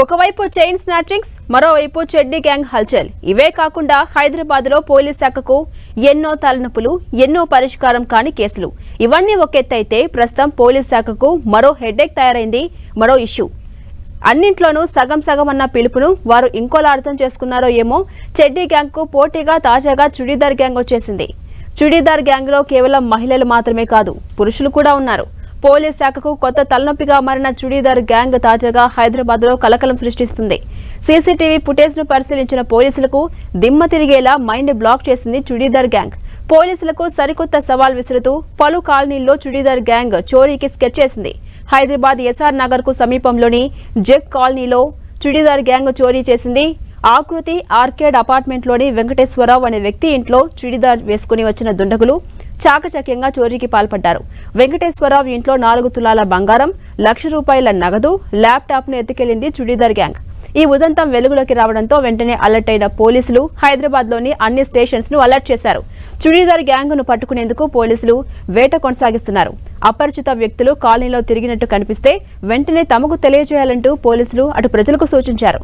ఒకవైపు chain snatchings మరోవైపు చెడ్డీ gang హల్చల్. ఇవే కాకుండా హైదరాబాద్లో పోలీస్ శాఖకు ఎన్నో తలనొప్పులు ఎన్నో పరిష్కారం కాని కేసులు. ఇవన్నీ ఒకెత్తైతే ప్రస్తుతం పోలీస్ శాఖకు మరో హెడేక్ తయారైంది మరో ఇష్యూ. అన్నింట్లోనూ సగం సగం అన్న పిలుపును వారు ఇంకోలా అర్థం చేసుకున్నారో ఏమో చెడ్డీ గ్యాంగ్కు పోటీగా తాజాగా చుడీదార్ గ్యాంగ్ వచ్చేసింది. చుడీదార్ గ్యాంగ్లో కేవలం మహిళలు మాత్రమే కాదు పురుషులు కూడా ఉన్నారు. పోలీస్ శాఖకు కొత్త తలనొప్పిగా మారిన చుడీదార్ గ్యాంగ్ తాజాగా హైదరాబాద్లో కలకలం సృష్టిస్తుంది. సీసీటీవీ ఫుటేజ్ను పరిశీలించిన పోలీసులకు దిమ్మ తిరిగేలా మైండ్ బ్లాక్ చేసింది చుడీదార్ గ్యాంగ్. పోలీసులకు సరికొత్త సవాల్ విసురుతూ పలు కాలనీల్లో చుడీదార్ గ్యాంగ్ చోరీకి స్కెచ్ చేసింది. హైదరాబాద్ ఎస్ఆర్ నగర్కు సమీపంలోని జెక్ కాలనీలో చుడీదార్ గ్యాంగ్ చోరీ చేసింది. ఆకృతి ఆర్కేడ్ అపార్ట్మెంట్లోని వెంకటేశ్వరరావు అనే వ్యక్తి ఇంట్లో చుడీదార్ వేసుకుని వచ్చిన దుండగులు చాకచక్యంగా చోరీకి పాల్పడ్డారు. వెంకటేశ్వరరావు ఇంట్లో నాలుగు తులాల బంగారం లక్ష రూపాయల నగదు ల్యాప్టాప్ను ఎత్తుకెళ్ళింది చుడీదార్ గ్యాంగ్. ఈ ఉదంతం వెలుగులోకి రావడంతో వెంటనే అలర్ట్ అయిన పోలీసులు హైదరాబాద్లోని అన్ని స్టేషన్స్ను అలర్ట్ చేశారు. చుడీదార్ గ్యాంగ్ను పట్టుకునేందుకు పోలీసులు వేట కొనసాగిస్తున్నారు. అపరిచిత వ్యక్తులు కాలనీలో తిరిగినట్టు కనిపిస్తే వెంటనే తమకు తెలియజేయాలంటూ పోలీసులు అటు ప్రజలకు సూచించారు.